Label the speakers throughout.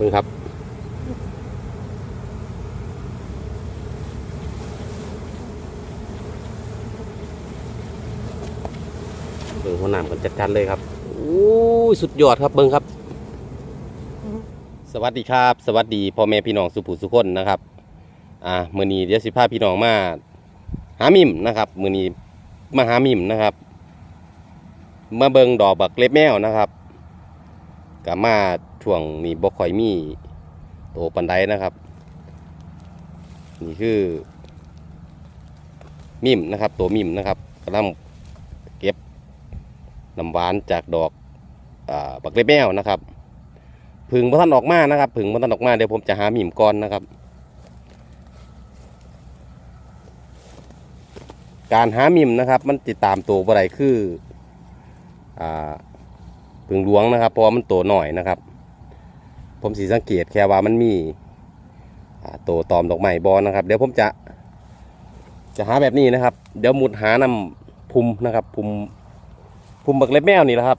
Speaker 1: มึงครับ เบิ่งหัวหนามกันจัดการเลยครับอู้ยสุดยอดครับเบิ่งครับ สวัสดีครับ สวัสดีพ่อแม่พี่น้องสุภูสุคนนะครับ อ่ามือนีเดี๋ยวสิพาพี่น้องมาหามิมนะครับ มือนีมาหามิมนะครับมาเบิงดอกบักเล็บแมวนะครับกับมา ช่วงนี้บ่ค่อยมีโตปันไดนะครับ นี่คือมิมนะครับ ตัวมิมนะครับกำลังเก็บน้ำหวานจากดอกอาบักเล็บแมวนะครับผึ่งพระท่านออกมานะครับผึ่งพระท่านออกมาเดี๋ยวผมจะหามิมก่อนนะครับ การหามิมนะครับ มันติดตามตัวอะไรคืออ่าผึ่งหลวงนะครับเพราะมันตัวหน่อยนะครับ ผมสีสังเกตแค่ว่ามันมีตัวตอมดอกไม้บอนะครับ เดี๋ยวผมจะ จะหาแบบนี้นะครับ เดี๋ยวมุดหานำพุมนะครับพุมพุมบักเล็บแมวนี่แหละครับ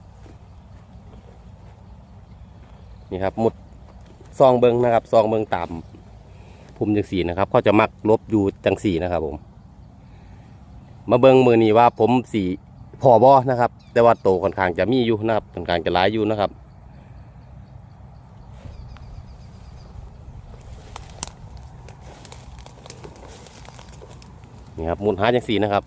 Speaker 1: นี่ครับมุดซองเบิงนะครับซองเบิงตามพุมจังสีนะครับ เขาจะมักลบอยู่จังสีนะครับ ผม มาเบิงมือนี้ว่าผมสีพอบอนะครับ แต่ว่าโตค่อนข้างจะมีอยู่นะครับค่อนข้างจะหลายอยู่นะครับ นี่ครับมุนหาจังสีนะครับ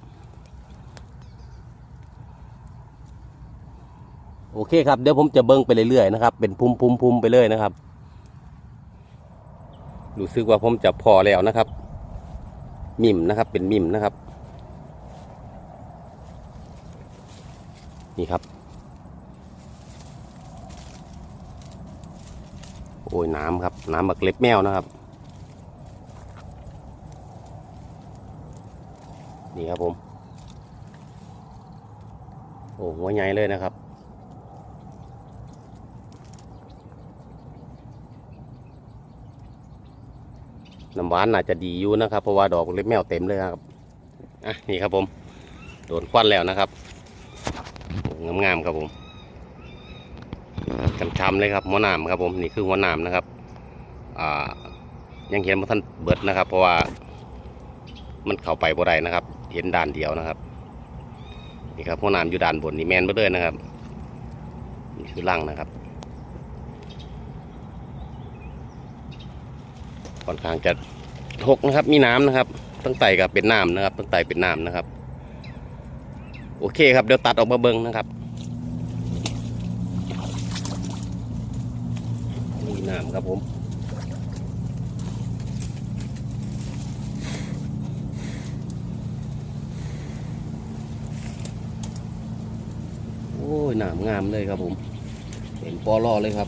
Speaker 1: โอเคครับ เดี๋ยวผมจะเบิ้งไปเรื่อยๆนะครับ เป็นพุ่มพุ่มพุ่มไปเลยนะครับ รู้สึกว่าผมจะพอแล้วนะครับ มิมนะครับ เป็นมิมนะครับ นี่ครับ โอ้ยน้ำครับ น้ำบักเล็บแมวนะครับ นี่ครับผม โอ้หัวใหญ่เลยนะครับ น้ำหวานน่าจะดีอยู่นะครับ เพราะว่าดอกเล็บแมวเต็มเลยครับ อะนี่ครับผม โดนควันแล้วนะครับ งามๆครับผมช้ำๆเลยครับหัวหนามครับผม นี่คือหัวหนามนะครับ อ่ายังเห็นว่าท่านเบิดนะครับ เพราะว่ามันเข้าไปบ่ได้นะครับ เห็นด้านเดียวนะครับ นี่ครับหัวหนามอยู่ด้านบนนี่แมนเบ่เลยนะครับนี่คือรังนะครับค่อนข้างจะหกนะครับ มีน้ำนะครับ ตั้งไตกับเป็นน้ำนะครับ ตั้งไตเป็นน้ำนะครับ โอเคครับ เดี๋ยวตัดออกมาเบิ้งนะครับมีน้ำครับผม อ้ยหนามงามเลยครับผม เห็นปอลอเลยครับ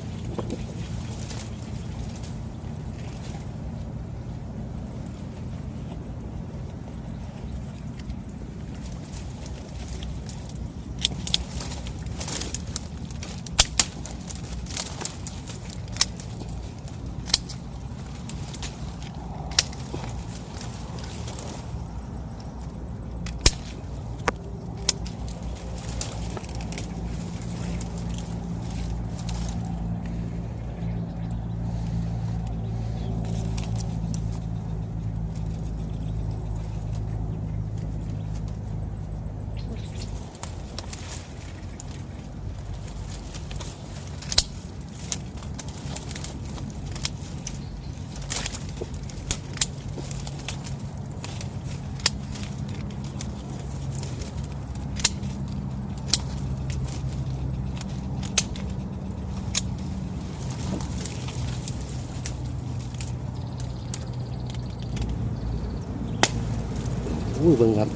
Speaker 1: อุ้เบิ่งครับ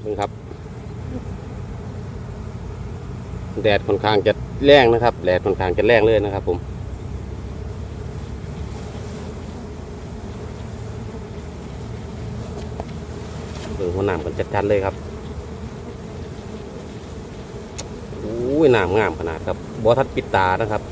Speaker 1: เบิ่งครับ แดดค่อนข้างจะแรงนะครับ แดดค่อนข้างจะแรงเลยนะครับ ผมเบิ่งหัวหนามกันจัดๆเลยครับอุ้ยหนามงามขนาดครับบอทัดปิดตานะครับ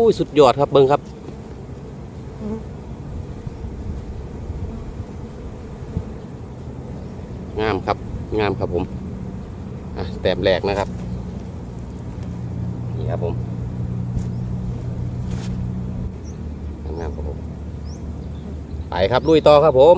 Speaker 1: ย สุดยอดครับเบิ้งครับ งามครับ งามครับผมอะแต้มแรกนะครับ นี่ครับผมงามครับผม ไปครับลุยต่อครับผม